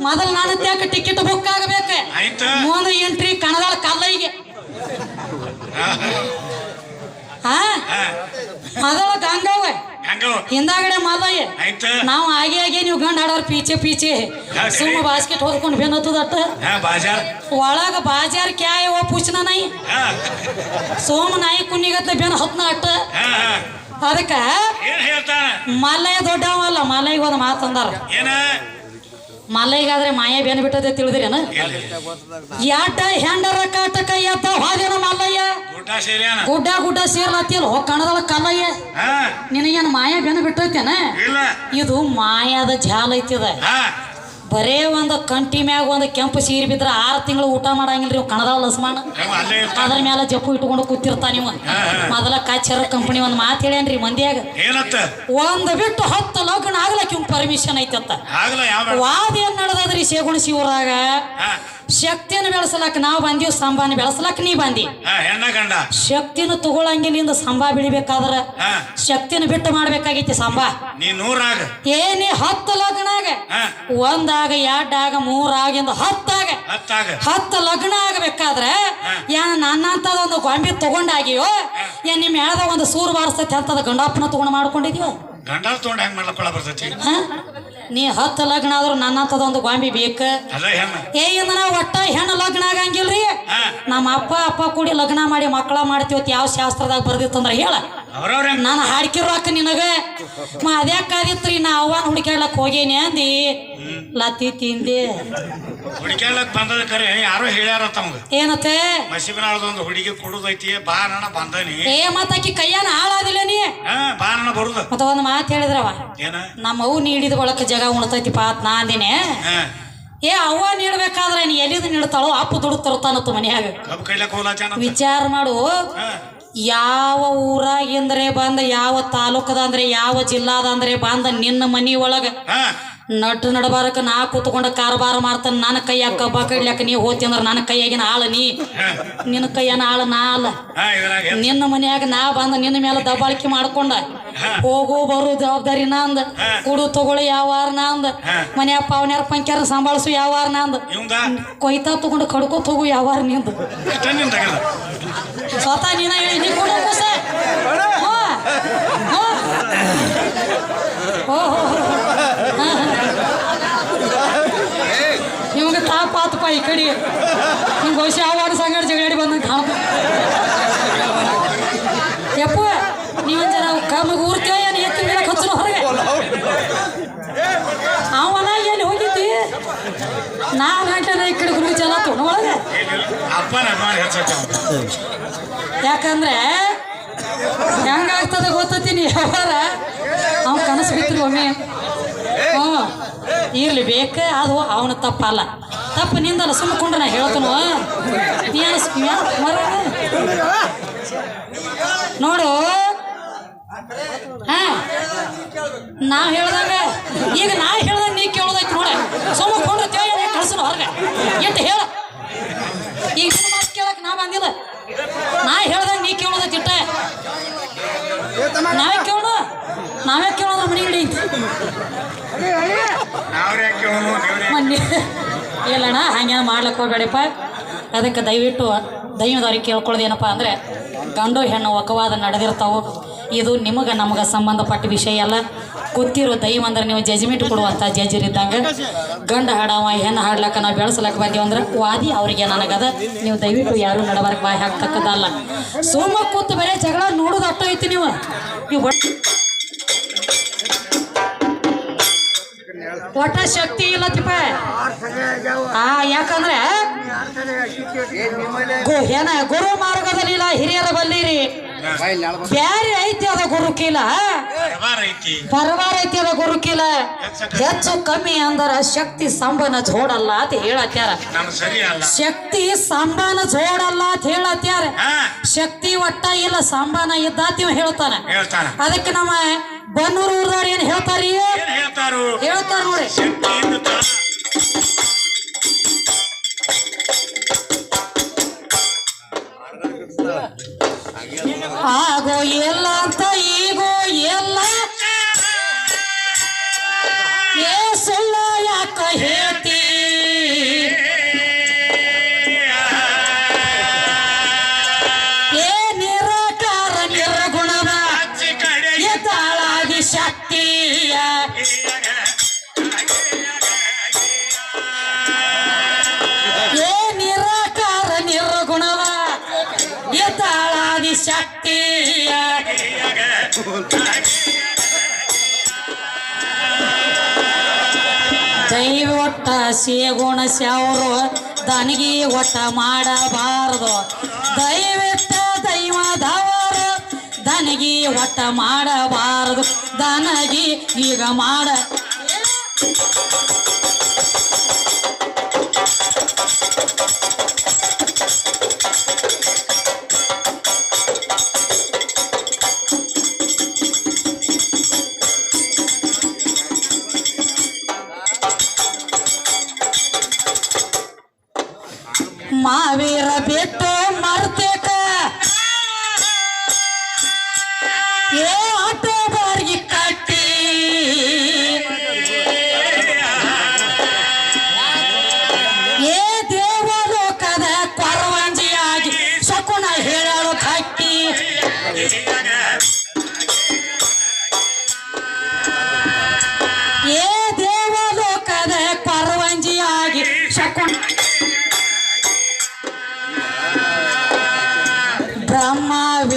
ಮೊದಲು ನಾನು ತ್ಯಾಕ ticket book ಆಗಬೇಕು. ಆಯ್ತು? ಎಂಟ್ರಿ ಕಣದಾಳ ಕಲ್ಲೈಗೆ ಹಾ ಮೊದಲ ಗಂಗವ್ವ. ಹಿಂದಾಗಡೆ ಆಯ್ತು? ನಾವು ಆಗಿ ಆಗಿ ನೀವು ಗಂಡ ಆಡೋರು ಪೀಚೆ ಪೀಚೆ. ಯಾಕ್ರಿ? ಸುಮ್ಮ ಬಾಸ್ಕೆಟ್ ಹೊದ್ಕೊಂಡು ಬೆನ್ನತ್ತದಟ್ಟ ಹಾ ಬಾಜಾರ್? ಒಳಗ ಬಾಜಾರ್ ಕ್ಯಾಯವ ಪುಚ್ನ ನಾಯಿ. ಹಾ ಸೋಮ ನಾಯಿ ಕುಣಿಗತ್ತ ಬೆನ್ನ ಹತ್ನ ಅಟ್ಟ ಹಾ ಹಾ ಅದಕ್ಕ ಏನ್ ಹೇಳ್ತಾನ? ಮಲ್ಲಯ್ಯ ದೊಡ್ಡವಲ್ಲ ಮಲ್ಲಯ್ಯ ಒಂದು ಮಾತಂದಾರ ಏನ? ಮಲ್ಲಯ್ಯಗಾದ್ರೆ ಮಾಯ ಬೇನ್ ಬಿಟ್ಟದೆ ತಿಳಿದ್ರೇನ? ಯಾಟ ಹೆಂಡರ ಕಾಟಕ ಎತ್ತ ಹೋದೇನ ಮಲ್ಲಯ್ಯ? ಗುಡ್ಡ ಗುಡ್ಡ ಸೇರ್ಲತ್ತಿಯಲ್ಲ ಹೋ ಕಣದಳ ಕಲ್ಲಯ್ಯ. ನಿನಗೇನು ಮಾಯ ಬೆನ್ ಬಿಟ್ಟೈತೇನ? ಇದು ಮಾಯಾದ ಜಾಲ ಐತಿದ ಬರೇ ಒಂದು ಕಂಟಿ ಮ್ಯಾಗ ಒಂದು ಕೆಂಪು ಸೀರೆ ಬಿದ್ರೆ ಆರು ತಿಂಗಳು ಊಟ ಮಾಡಂಗಿಲ್ಲ ರೀ ಹೆಂಗ ಅಲ್ಲೇ ಅದ್ರ ಮೇಲೆ ಜಪ್ಪು ಇಟ್ಕೊಂಡು ಕೂತಿರ್ತಾ ನೀವು. ಮೊದಲ ಕಾಚರ ಕಂಪನಿ ಒಂದು ಮಾತು ಹೇಳ್ಯಾನ್ರಿ ಮಂದಿಯಾಗ. ಒಂದು ಬಿಟ್ಟು ಹತ್ತು ಲಗ್ನ ಆಗ್ಲಕ್ಕೆ ಇವ್ ಪರ್ಮಿಷನ್ ಐತತ್ತ ವಾದ ಏನ್ ನಡೆದದ್ರಿ ಸೇಗುಣಸಿ ಊರಾಗ ಶಕ್ತಿಯನ್ನು ಬೆಳೆಸಲಾಕ ನಾವು ಬಂದೀವಿ ಸ್ತಂಭನ ಬೆಳೆಸಲಾಕ ನೀ ಬಂದಿ. ಹಾ ಹೆಣ್ಣ ಗಂಡ. ಶಕ್ತಿನ ತಗೊಳಂಗಿಲ್ಲಿಂದ ಸಂಬಾ ಬೆಳಿಬೇಕಾದ್ರ ಶಕ್ತಿನ ಬಿಟ್ಟು ಮಾಡ್ಬೇಕಾಗೈತಿ ಸಂಬಾ ನೀ ನೂರಾಗ. ಏನಿ ಹತ್ತು ಲಗ್ನಾಗ. ಆಗ ಒಂದಾಗ ಎರಡಾಗ ಮೂರಾಗಿಂದ ಹತ್ತಾಗ. ಹತ್ತಾಗ. ಹತ್ತು ಲಗ್ನ ಆಗಬೇಕಾದ್ರೆ ಏನ್ ನನ್ನಂತದ ಒಂದು ಗೊಂಬೆ ತಗೊಂಡಾಗಿಯೋ ಏನ್ ನಿಮ್ ಹೇಳ್ದ ಒಂದು ಸೂರು ಬಾರಿಸ್ತೈತಿ ಅಂತದ ಗಂಡಪ್ಪನ ತಗೊಂಡು ಮಾಡ್ಕೊಂಡಿದ್ಯೋ? ಗಂಡ ತಗೊಂಡ್ ಹೆಂಗ್ ಮಾಡ್ಕೊಳ ಬರ್ತೈತಿ? ನೀ ಹತ್ತು ಲಗ್ನ ಆದ್ರೂ ನನ್ನ ಹತ್ತದೊಂದು ಗೊಂಬಿ ಬೇಕ? ಅದ ಹೆಣ್ಣ. ಏ ಇಂದ ನಾವು ಒಟ್ಟ ಹೆಣ್ಣು ಲಗ್ನ ಆಗಂಗಿಲ್ರಿ? ನಮ್ಮ ಅಪ್ಪ ಅಪ್ಪ ಕೂಡಿ ಲಗ್ನ ಮಾಡಿ ಮಕ್ಕಳ ಮಾಡ್ತೀವತ್ ಯಾವ ಶಾಸ್ತ್ರದಾಗ ಬರ್ದಿತ್ತಂದ್ರ ಹೇಳ. ಅವ್ರವ್ರ ನಾನು ಹಾಡ್ಕಿರೋ ಅಕ್ಕ ನಿನಗ. ಮ ಅದ್ಯಾಕಾದಿತ್ರಿ ನಾ ಅವನ್ ಹುಡುಕ್ಯಾಡ್ಲಕ್ ಹೋಗೇನಿ ಅಂದಿ. ಲತ್ತಿ ತಿಂದೆ. ಹುಡುಕ್ಯಾಳಕ್ ಬಂದದ ಕರೆ ಯಾರೋ ಹೇಳ್ಯಾರ ತಮ್ಗ. ಏನತ್ತೆ? ಮಸಿಬನಾಳದೊಂದು ಹುಡುಗಿ ಕೊಡುದೈತಿ ಬಾ ನಣ ಬಂದನಿ. ಏ ಮತ್ತಾಕಿ ಕೈಯಾನ ಹಾಳಾದಿಲ್ಲ ನೀ ಹಾ ಬಾ ನಣ ಬರುದ. ಮತ್ತ ಒಂದ್ ಮಾತು ಹೇಳಿದ್ರವ. ಏನ? ನಮ್ಮ ಅವು ನೀಡಿದ ಒಳಕ ಜಗ ಉಣ್ತೈತಿ ಪಾತ್ ನಾ ಅಂದಿನಿ. ಏ ಅವ್ವ ನೀಡ್ಬೇಕಾದ್ರೆ ನೀ ಎಲ್ಲಿದ್ ನೀಡ್ತಾಳೋ ಅಪ್ಪ ದುಡ್ಡು ತರ್ತಾನತ್ತು ಮನ್ಯಾಗ. ಕಬ್ಬು ವಿಚಾರ ಮಾಡು. ಯಾವ ಊರಾಗಿಂದ್ರೆ ಬಂದ ಯಾವ ತಾಲೂಕದ ಅಂದ್ರೆ ಯಾವ ಜಿಲ್ಲಾದ ಅಂದ್ರೆ ಬಂದ ನಿನ್ನ ಮನಿ ಒಳಗ. ನಟ್ ನಡಬಾರಕ ನಾ ಕೂತ್ಕೊಂಡ ಕಾರಬಾರ ಮಾಡ್ತಾನೆ ನನ್ನ ಕೈಯಾಗ ಕಬ್ಬ ಕಡ್ಲ್ಯಾಕ ನೀ ಹೋತಿ ಅಂದ್ರ ನನ್ನ ಕೈಯಾಗಿನ ಆಳ ನೀ. ನಿನ್ನ ಕೈಯನ ಆಳ ನಾ ಅಲ್ಲ? ನಿನ್ನ ಮನ್ಯಾಗ ನಾ ಬಂದ ನಿನ್ನ ಮೇಲೆ ದಬ್ಬಾಳಿಕೆ ಮಾಡ್ಕೊಂಡ. ಹೋಗು ಬರು ಜವಾಬ್ದಾರಿ ನಂದ ಕುಡು ತಗೊಳ್ಳಿ ಯಾವಾರ ನಂದ. ಮನ್ಯಾಗ ಪಾವನ್ಯಾರ ಪಂಕ್ಯಾರ ಸಂಭಾಳಿಸು ಯಾವಾರ ನಂದ ಅಂದ. ಕೊಯ್ತಾ ತಗೊಂಡು ಕಡ್ಕೋತ ಹೋಗು ಯಾವಾರ ನಿಂದ. ಸ್ವತಃ ನೀನ ಹೇಳಿ ನೀ ಕೊಡು ಹೋ ಹೋ. ಹೋ. ಹೋ, ಹೋ, ಹೋ. ಹಾ, ಹಾ. ಇವಂಗ ತಾಪ ಆತಪ್ಪ ಈ ಕಡೆ. ಹಿಂಗೆ ಬಹುಶಃ ಯಾವ ವಾರ್ಡ್ ಸಂಗಡ ಜಗಳಾಡಿ ಬಂದಂಗೆ ಕಾಣಪ್ಪ ಯಪ್ಪ ನೀವೊಂದು ಜನ ಕಮ್ಮಿಗೆ ಊರ್ತೀವ ಏನು ಎತ್ತಿ ಮೇಲೆ ಹಚ್ಚಲು ಹೊರಗೆ? ಅವನ ಎಲ್ಲಿ ಹೋಗಿದ್ದಿ? ನಾವು ಗಂಟೆನ ಈ ಕಡೆ ಗುರು ಜನ ತೊಗೊಂಡು ಒಳಗೆ ಯಾಕಂದ್ರೆ ಹೆಂಗಾಗ್ತದ ಗೊತ್ತೀನಿ ಯಾವಾರ? ಅವ್ನ ಕನಸು ಬಿತ್ತರಿ ಒಮ್ಮೆ. ಹ್ಞೂ ಇರ್ಲಿ ಬೇಕ, ಅದು ಅವನ ತಪ್ಪಲ್ಲ. ತಪ್ಪು ನಿಂದಲ್ಲ ನಾ ಹೇಳ್ತಾನು? ನೀನು ಮರ ನೋಡು. ಹಾ. ನಾವು ಹೇಳ್ದಂಗ ಈಗ ನಾ ಹೇಳ್ದಂಗ ನೀ ಕೇಳೋದೈತಿ ನೋಡ. ಸುಮ್ಮಕೊಂಡ್ರೆ ತೇಳಿ ಕಳ್ಸನ ಹೊರಗೆ? ಎಂತ ಹೇಳ. ಈಗ ಮಾತು ಕೇಳಕ್ ನಾ ಬಂದಿಲ್ಲ. ನಾ ಹೇಳ್ದಂಗ ನೀ ಕೇಳೋದೈತಿ ಇಟ್ಟ. ನಾವೇ ಕೇಳು ನಾವೇ ಕೇಳೋದ್ರ ಮನೆ ಹಿಡಿ ಮನ್ನಿ ಇಲ್ಲಣ್ಣ ಹಂಗೇನು ಮಾಡ್ಲಿಕ್ಕೆ ಹೋಗಬೇಡಿಪ್ಪ. ಅದಕ್ಕೆ ದಯವಿಟ್ಟು ದೈವದವ್ರಿಗೆ ಕೇಳ್ಕೊಳ್ಳೋದೇನಪ್ಪ ಅಂದರೆ, ಗಂಡು ಹೆಣ್ಣು ಒಕ್ಕವಾದ ನಡೆದಿರ್ತಾವೆ. ಇದು ನಿಮಗೆ ನಮಗೆ ಸಂಬಂಧಪಟ್ಟ ವಿಷಯ ಅಲ್ಲ. ಗೊತ್ತಿರೋ ದೈವ ಅಂದ್ರೆ ನೀವು ಜಜ್ಮೆಂಟ್ ಕೊಡುವಂಥ ಜಜ್ಜರಿದ್ದಂಗೆ ಗಂಡ ಹಾಡವ, ಹೆಣ್ಣು ಹಾಡ್ಲಕ್ಕ ನಾವು ಬೆಳೆಸ್ಲಕ್ಕ ಬಂದೀವಿ ಅಂದ್ರೆ ವಾದಿ ಅವರಿಗೆ ನನಗದ. ನೀವು ದಯವಿಟ್ಟು ಯಾರು ನಡಬಾರಕ್ಕೆ ಬಾಯಿ ಹಾಕ್ತಕ್ಕದಲ್ಲ ಸುಮ್ಮ ಕೂತು ಬೇರೆ ಜಗಳ ನೋಡೋದು ಅಟ್ಟ ಐತಿ ನೀವು. ನೀವು ಒಟ್ಟು ಶಕ್ತಿ ಇಲ್ಲ ತಿಪ್ಪ. ಆ ಯಾಕಂದ್ರೆ ಏನ ಗುರು ಮಾರ್ಗದಲ್ಲಿ ಇಲ್ಲ ಹಿರಿಯರ ಬಲ್ಲಿರಿ. ಬ್ಯಾರೆ ಐತಿ ಅದ ಗುರುಕೀಲ ಪರವಾರ ಐತಿ ಅದ ಗುರುಕೀಲ ಹೆಚ್ಚು ಕಮ್ಮಿ ಅಂದರ ಶಕ್ತಿ ಸಂಬನ ಜೋಡಲ್ಲ ಅಂತ ಹೇಳತ್ಯಾರ. ಶಕ್ತಿ ಸಂಬನ ಜೋಡಲ್ಲ ಅಂತ ಹೇಳತ್ಯಾರ. ಶಕ್ತಿ ಒಟ್ಟ ಇಲ್ಲ ಸಂಬನ ಇದ್ದಾತಿವ ಹೇಳ್ತಾನ. ಅದಕ್ಕೆ ನಮ್ಮ ಬನ್ನೂರು ಊರ್ದಾರ ಏನ್ ಹೇಳ್ತಾರೀ? ಏನ್ ಹೇಳ್ತಾರು? ಹೇಳ್ತಾರ ನೋಡಿ. ಶಕ್ತಿಯ ದೈವ ಒಟ್ಟ ಸೇಗುಣ ಸ್ಯಾವರು ದನಗಿ ಒಟ್ಟ ಮಾಡಬಾರದು. ದೈವಿಟ್ಟ ದೈವದವರು ದನಗಿ ಒಟ್ಟ ಮಾಡಬಾರದು. ದನಗಿ ಈಗ ಮಾಡ. ಮಾವೀರ ಬಿಟ್ಟು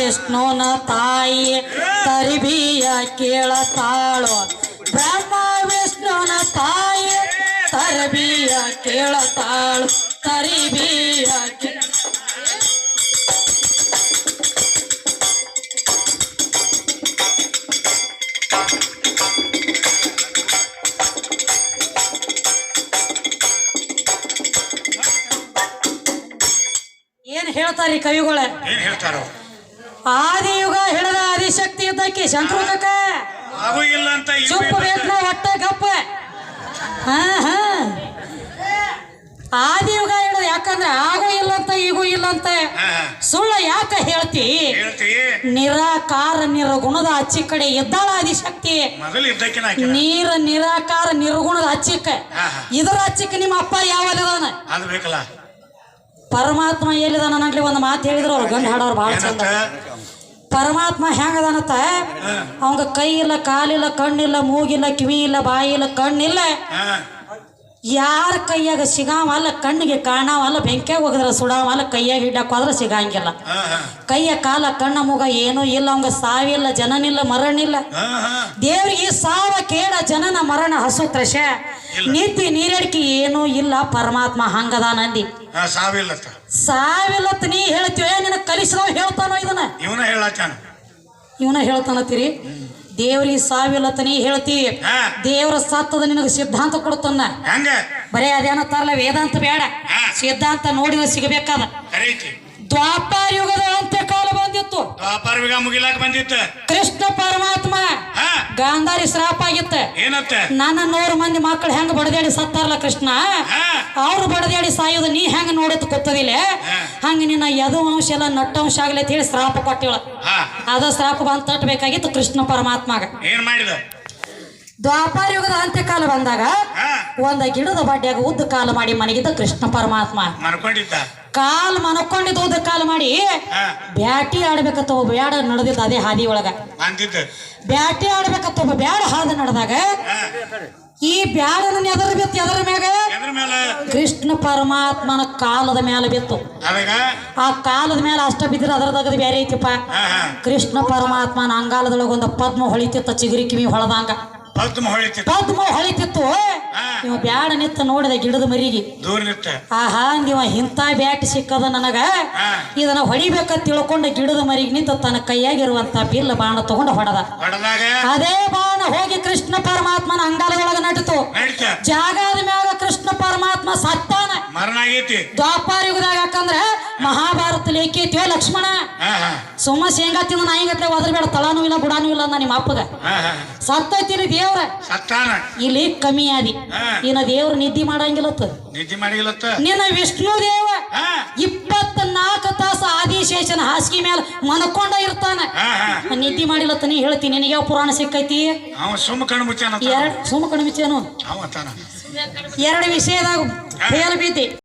ವಿಷ್ಣುನ ತಾಯಿ ತರಿಬಿಯ ಕೇಳತಾಳು ಬ್ರಹ್ಮ ವಿಷ್ಣುನ ತಾಯಿ ತರಬಿಯ ಕೇಳತಾಳು ತರಿಬಿಯ ಕೇ- ಏನ್ ಹೇಳ್ತಾರಿ ಕವಿಗಳೇ ಏನ್ ಹೇಳ್ತಾರೋ ಆದಿಯುಗ ಹಿಡದ ಆದಿಶಕ್ತಿ ಇದ್ದಕ್ಕೆ ಶಂಕೃತಕ. ಹಾಗೂ ಇಲ್ಲ ಅಂತ ಚುಪ್ಪ ಬೇಕು ಒಟ್ಟ ಗಪ್ಪ ಹಾ ಹಾ. ಆದಿಯುಗ ಹಿಡಿದ ಯಾಕಂದ್ರೆ ಆಗೂ ಇಲ್ಲ ಅಂತ ಈಗೂ ಇಲ್ಲ ಅಂತ. ಹಾ, ಹಾ. ಸುಳ್ಳು ಯಾಕ ಹೇಳ್ತಿ? ಹೇಳ್ತಿ. ನಿರಾಕಾರ ನಿರ್ಗುಣದ ಅಚ್ಚಿ ಕಡೆ ಇದ್ದಾಳ ಆದಿಶಕ್ತಿ. ಮೊದಲು ಇದ್ದಕ್ಕಿನ ಹಾಕಿನ ನೀರ ನಿರಾಕಾರ ನಿರ್ಗುಣದ ಹಾ. ಇದರ ಅಚ್ಚಿಕ ನಿಮ್ಮ ಅಪ್ಪ ಅದು ಬೇಕಲ್ಲ. ಪರಮಾತ್ಮ ಎಲ್ಲಿದಾನ ನನಗೆ ಒಂದು ಮಾತು ಹೇಳಿದ್ರು ಅವ್ರು. ಗಂಡು ಹಾಡೋರು ಭಾಳ ಚಂದ. ಪರಮಾತ್ಮ ಹೆಂಗದಾನತ್ತ ಅವಂಗ ಕೈ ಇಲ್ಲ ಕಾಲಿಲ್ಲ ಕಣ್ಣಿಲ್ಲ ಮೂಗಿಲ್ಲ ಕಿವಿ ಇಲ್ಲ ಬಾಯಿ ಇಲ್ಲ ಕಣ್ಣಿಲ್ಲ ಯಾರ ಕೈಯಾಗ ಸಿಗಾವಲ್ಲ ಕಣ್ಣಿಗೆ ಕಾಣಾವಲ್ಲ ಬೆಂಕಿಯಾಗ ಹೋಗಿದ್ರೆ ಸುಡಾವಲ್ಲ ಕೈಯಾಗ ಹಿಡ್ಡಕ್ ಹೋದ್ರೆ ಸಿಗಂಗಿಲ್ಲ. ಕೈಯ ಕಾಲ ಕಣ್ಣ ಮುಗ ಏನೂ ಇಲ್ಲ ಅವಂಗ ಸಾವಿಲ್ಲ ಜನನಿಲ್ಲ ಮರಣಿಲ್ಲ. ದೇವ್ರಿಗೆ ಸಾವ ಕೇಳ ಜನನ ಮರಣ ಹಸು ತ್ರಶ ನೀತಿ ನೀರಡಿಕೆ ಏನೂ ಇಲ್ಲ ಪರಮಾತ್ಮ ಹಂಗದ ನಂದಿ. ಸಾವಿಲ್ಲತ್ತ. ಸಾವಿಲ್ಲತ್ ನೀ ಹೇಳ್ತೀವ ನಿನಗೆ ಕಲಿಸಿದವ್ ಹೇಳ್ತಾನೋ ಇದನ್ನ? ಇವನ ಹೇಳತ್ತಾನ. ಇವನ ಹೇಳ್ತಾನತ್ತೀರಿ ದೇವ್ರಿಗೆ ಸಾವಿಲ್ಲತನೇ ನೀ ಹೇಳ್ತಿ. ದೇವರ ಸತ್ತದ ನಿನಗೆ ಸಿದ್ಧಾಂತ ಕೊಡುತ್ತನ್ನ. ಬರೇ ಅದೇನ ತರಲ ವೇದಾಂತ ಬೇಡ. ಸಿದ್ಧಾಂತ ನೋಡಿದ ಸಿಗಬೇಕಾದ. ದ್ವಾಪಾರ ಯುಗದ ಬಂದಿತ್ತು. ಮುಗಿಲಾಕ ಬಂದಿತ್ತ. ಕೃಷ್ಣ ಪರಮಾತ್ಮ ಗಾಂಧಾರಿ ಶ್ರಾಪ ಆಗಿತ್ತ. ಏನತ್ತ? ನನ್ನ ನೂರು ಮಂದಿ ಮಕ್ಕಳು ಹೆಂಗ್ ಬಡದೇಳಿ ಸತ್ತಾರಲ್ಲ ಕೃಷ್ಣ? ಅವ್ರು ಬಡದೇಳಿ ಸಾಯೋದು ನೀ ಹೆಂಗ್ ನೋಡಿದ್ ಗೊತ್ತದಿಲ್ಲ. ಹಂಗ ನಿನ್ನ ಯದು ಅಂಶ ಎಲ್ಲ ನಟ್ಟಂಶ ಆಗ್ಲಿ ಅಂತ ಹೇಳಿ ಶ್ರಾಪ ಕೊಟ್ಟಿವಳ. ಅದ ಶ್ರಾಪ ಬಂದ್ ತಟ್ಟಬೇಕಾಗಿತ್ತು ಕೃಷ್ಣ ಪರಮಾತ್ಮಗ. ಏನ್ ಮಾಡಿದ? ದ್ವಾಪಾರ ಯುಗದ ಅಂತ್ಯಕಾಲ ಬಂದಾಗ ಒಂದ ಗಿಡದ ಬಡ್ಡಿಯಾಗ ಉದ್ದ ಕಾಲ ಮಾಡಿ ಮನಗಿದ್ದ ಕೃಷ್ಣ ಪರಮಾತ್ಮ. ಕಾಲ್ ಮನಕೊಂಡಿದ್ದ ಉದ್ದ ಕಾಲ ಮಾಡಿ ಬ್ಯಾಟಿ ಆಡ್ಬೇಕತ್ತ ಒಬ್ಬ ಬ್ಯಾಡ ನಡೆದಿದ್ದ ಅದೇ ಹಾದಿ ಒಳಗ. ಬ್ಯಾಟಿ ಆಡ್ಬೇಕತ್ತ ಒಬ್ಬ ಬ್ಯಾಡ ಹಾದ ನಡೆದಾಗ ಈ ಬ್ಯಾಡನ ಎದರ ಬಿತ್ತು ಎದರ ಮ್ಯಾಗ? ಕೃಷ್ಣ ಪರಮಾತ್ಮನ ಕಾಲದ ಮೇಲೆ ಬಿತ್ತು. ಆ ಕಾಲದ ಮೇಲೆ ಅಷ್ಟ ಬಿದ್ದರೆ ಅದರದಾಗ ಬೇರೆ ಐತಿಪ್ಪ. ಕೃಷ್ಣ ಪರಮಾತ್ಮನ ಅಂಗಾಲದೊಳಗ ಒಂದು ಪದ್ಮ ಹೊಳಿತಿತ್ತ ಚಿಗುರಿ ಕಿವಿ ಹೊಳದಂಗ. ಪದ್ಮ ಹೊಳಿತಿತ್ತು. ಪದ್ಮ ಹೊಳಿತಿತ್ತು. ಇವ ಬ್ಯಾಡ ನಿತ್ತ ನೋಡಿದ ಗಿಡದ ಮರಿಗೆ. ದೂರ ನಿತ್ತ ಆಹಾ ನೀವ ಇಂಥ ಬ್ಯಾಟ್ ಸಿಕ್ಕದ ನನಗ? ಇದನ್ನ ಹೊಡಿಬೇಕ ತಿಳ್ಕೊಂಡ ಗಿಡದ ಮರಿಗೆ ನಿಂತ ತನ್ನ ಕೈಯಾಗಿರುವಂತ ಬಿಲ್ಲ ಬಾಣ ತಗೊಂಡು ಹೊಡೆದ. ಅದೇ ಬಾಣ ಹೋಗಿ ಕೃಷ್ಣ ಪರಮಾತ್ಮನ ಅಂಗಾಲದೊಳಗ ನಟಿತು ನಡೀತ. ಮರಣ ಆಗೈತಿ. ದ್ವಾಪಾರ ಯುಗದಾಗ ಯಾಕಂದ್ರ ಮಹಾಭಾರತ ಲೇಖೈತಿ ಲಕ್ಷ್ಮಣ? ಸುಮ್ಮ ಶೇಂಗಾ ತಿಂದ ನಾಯಿಗತ್ಲೆ ಒದರ್ಬೇಡ ತಳಾನು ಇಲ್ಲ ಬುಡಾನು ಇಲ್ಲ ಅಂದ ನಿಮ್ಮ ಅಪ್ಪಗ. ಸತ್ತೈತಿರಿ ದೇವ್ರ? ಸತ್ತಾನ. ಇಲ್ಲಿ ಕಮ್ಮಿ ಆದಿ. ಇನ್ನ ದೇವ್ರ ನಿದ್ದಿ ಮಾಡಂಗಿಲ್ಲತ್ತ. ನಿದ್ದಿ ಮಾಡಂಗಿಲ್ಲತ್ತ. ನಿನ್ನ ವಿಷ್ಣು ದೇವ ಹಾ. ಇಪ್ಪತ್ನಾಲ್ಕು ತಾಸು ಆದಿಶೇಷನ ಹಾಸಿಗೆ ಮೇಲೆ ಮನಕೊಂಡ ಇರ್ತಾನ. ನಿದ್ದಿ ಮಾಡಿಲ್ಲತ್ತ ನೀ ಹೇಳ್ತೀನಿ ನಿನಗೆ ಯಾವ ಪುರಾಣ ಸಿಕ್ಕೈತಿ? ಸುಮ್ಮ ಕಣ್ಣು ಮುಚ್ಚಾನ ಸುಮ್ಮ ತಾನ ಎರಡು ವಿಷಯದಾಗ ಫೇಲ್ ಬಿದ್ದಿ